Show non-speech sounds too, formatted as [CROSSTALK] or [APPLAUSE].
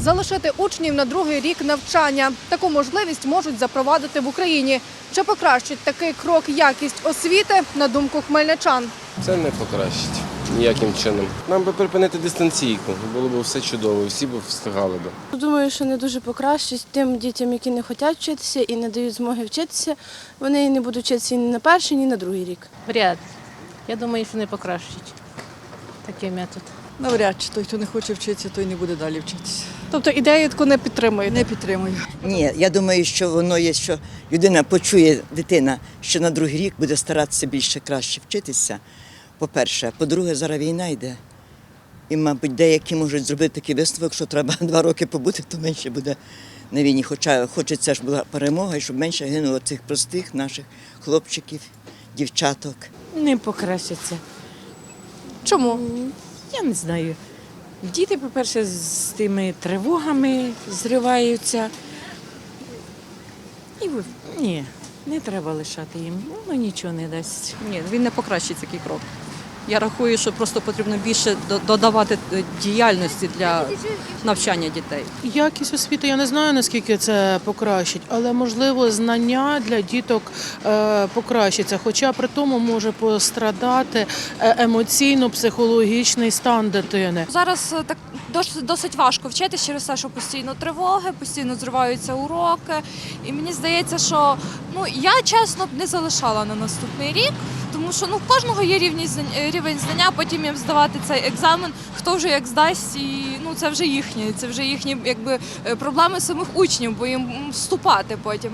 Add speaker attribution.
Speaker 1: залишити учнів на другий рік навчання. Таку можливість можуть запровадити в Україні. Чи покращить такий крок якість освіти, на думку хмельничан?
Speaker 2: Це не покращить ніяким чином. Нам би припинити дистанційку, було б все чудово, всі б встигали би.
Speaker 3: Думаю, що не дуже покращить тим дітям, які не хочуть вчитися і не дають змоги вчитися. Вони не будуть вчитися ні на перший, ні на другий рік.
Speaker 4: Вряд. Я думаю, що не покращить такий метод.
Speaker 5: Навряд чи той, хто не хоче вчитися, той не буде далі вчитися.
Speaker 1: Тобто ідею таку не підтримуєте?
Speaker 5: Не підтримую.
Speaker 6: Ні, я думаю, що воно є, що людина почує, дитина, що на другий рік буде старатися більше краще вчитися. По-перше, по-друге, зараз війна йде. І, мабуть, деякі можуть зробити такий висновок, що треба [LAUGHS] два роки побути, то менше буде на війні. Хоча хочеться ж була перемога, і щоб менше гинуло цих простих наших хлопчиків, дівчаток.
Speaker 7: Не покращаться.
Speaker 1: Чому?
Speaker 7: Я не знаю. Діти, по-перше, з тими тривогами зриваються. І ні, не треба лишати їм. Воно нічого не дасть.
Speaker 8: Ні, він не покращить такий крок. Я рахую, що просто потрібно більше додавати е, діяльності для навчання дітей.
Speaker 9: Якість освіти я не знаю наскільки це покращить, але можливо знання для діток е, покращиться. Хоча при тому може пострадати е, емоційно-психологічний стан дитини.
Speaker 10: Зараз так досить, важко вчитися через те, що постійно тривоги, постійно зриваються уроки. І мені здається, що ну я чесно б не залишала на наступний рік, тому що ну в кожного є рівні рівень знання, потім їм здавати цей екзамен, хто вже як здасть, і ну це вже їхні, це вже їхні якби е, проблеми самих учнів, бо їм вступати потім.